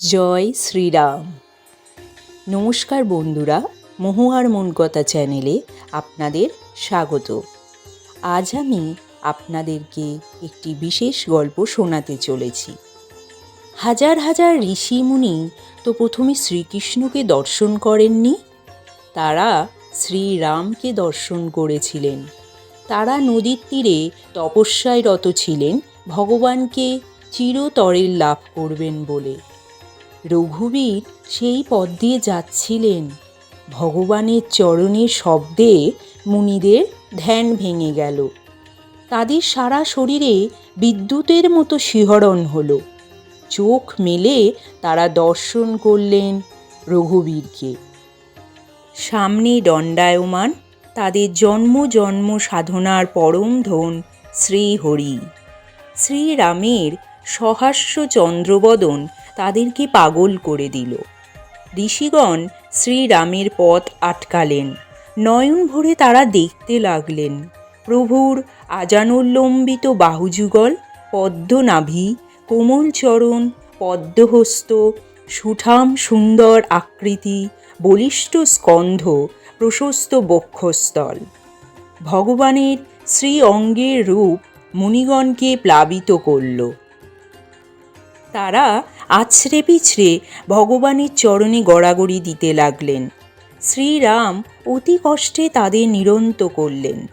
জয় শ্রীরাম। নমস্কার বন্ধুরা, মহুয়ার মন কথা চ্যানেলে আপনাদের স্বাগত। আজ আমি আপনাদেরকে একটি বিশেষ গল্প শোনাতে চলেছি। হাজার হাজার ঋষি মুনি তো প্রথমে শ্রীকৃষ্ণকে দর্শন করেননি, তারা শ্রীরামকে দর্শন করেছিলেন। তারা নদীর তীরে তপস্যায় রত ছিলেন, ভগবানকে চিরতরের লাভ করবেন বলে। রঘুবীর সেই পথ দিয়ে যাচ্ছিলেন। ভগবানের চরণের শব্দে মুনিদের ধ্যান ভেঙে গেল। তাদের সারা শরীরে বিদ্যুতের মতো শিহরণ হলো। চোখ মেলে তারা দর্শন করলেন রঘুবীরকে। সামনে দণ্ডায়মান তাদের জন্ম জন্ম সাধনার পরম ধন শ্রীহরি। শ্রীরামের সহাস্য চন্দ্রবদন তাদেরকে পাগল করে দিল। ঋষিগণ শ্রীরামের পথ আটকালেন। নয়ন ভরে তারা দেখতে লাগলেন। প্রভুর আজানুল্লম্বিত বাহুযুগল, পদ্মনাভি কোমল চরণ পদ্মহস্ত, সুঠাম সুন্দর আকৃতি, বলিষ্ঠ স্কন্ধ, প্রশস্ত বক্ষস্থল। ভগবানের শ্রী অঙ্গের রূপ মুনিগণকে প্লাবিত করল। তারা আছড়ে পিছড়ে ভগবানের চরণে গড়াগড়ি দিতে লাগলেন। শ্রীরাম অতি কষ্টে তাদের নিরন্ত করলেন।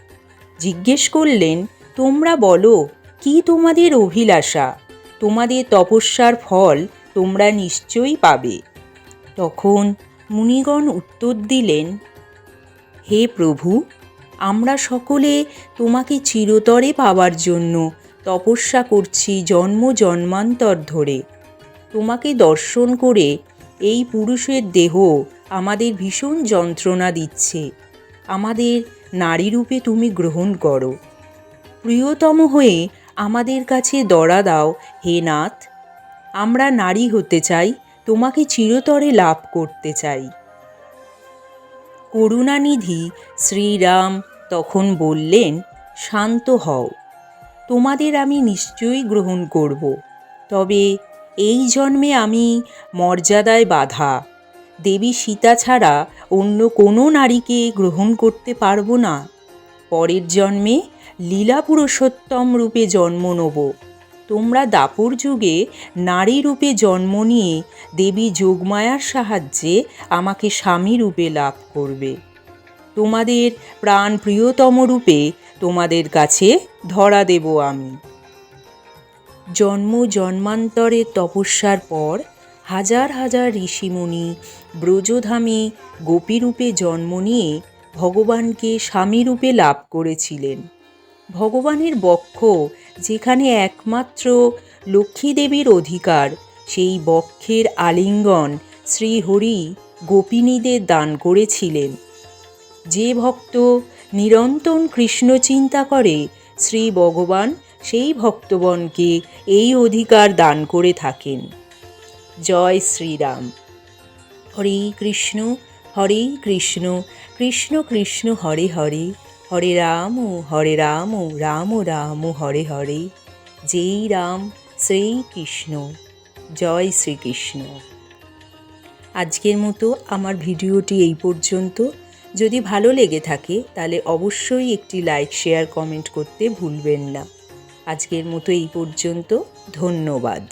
জিজ্ঞেস করলেন, তোমরা বলো, কি তোমাদের অভিলাষা? তোমাদের তপস্যার ফল তোমরা নিশ্চয়ই পাবে? তখন মুনিগণ উত্তর দিলেন, হে প্রভু, আমরা সকলে তোমাকে চিরতরে পাবার জন্য তপস্যা করছি জন্ম জন্মান্তর ধরে। তোমাকে দর্শন করে এই পুরুষের দেহ আমাদের ভীষণ যন্ত্রণা দিচ্ছে। আমাদের নারীরূপে তুমি গ্রহণ করো। প্রিয়তম হয়ে আমাদের কাছে দড়া দাও, হে নাথ। আমরা নারী হতে চাই, তোমাকে চিরতরে লাভ করতে চাই। করুণানিধি শ্রীরাম তখন বললেন, শান্ত হও। তোমাদের আমি নিশ্চয়ই গ্রহণ করব। তবে এই জন্মে আমি মর্যাদায় বাধা। দেবী সীতা ছাড়া অন্য কোনো নারীকে গ্রহণ করতে পারব না। পরের জন্মে লীলা পুরুষোত্তম রূপে জন্ম নেব। তোমরা দাপর যুগে নারী রূপে জন্ম নিয়ে দেবী যোগমায়ার সাহায্যে আমাকে স্বামী রূপে লাভ করবে। তোমাদের প্রাণ প্রিয়তম রূপে তোমাদের কাছে ধরা দেব আমি। জন্ম জন্মান্তরের তপস্যার পর হাজার হাজার ঋষিমুনি ব্রজধামে গোপীরূপে জন্ম নিয়ে ভগবানকে স্বামীরূপে লাভ করেছিলেন। ভগবানের বক্ষ যেখানে একমাত্র লক্ষ্মীদেবীর অধিকার, সেই বক্ষের আলিঙ্গন শ্রীহরি গোপিনীদের দান করেছিলেন। যে ভক্ত নিরন্তন কৃষ্ণ চিন্তা করে শ্রী ভগবান সেই ভক্তগণকে এই অধিকার দান করে থাকেন। জয় শ্রীরাম। হরে কৃষ্ণ হরে কৃষ্ণ কৃষ্ণ কৃষ্ণ, হরে হরে হরে রাম হরে রাম রাম রাম হরে হরে। যেই রাম শ্রী কৃষ্ণ, জয় শ্রীকৃষ্ণ। আজকের মতো আমার ভিডিওটি এই পর্যন্ত। যদি ভালো লেগে থাকে, তাহলে অবশ্যই একটি লাইক, শেয়ার, কমেন্ট করতে ভুলবেন না। আজকের মতো এই পর্যন্ত ধন্যবাদ।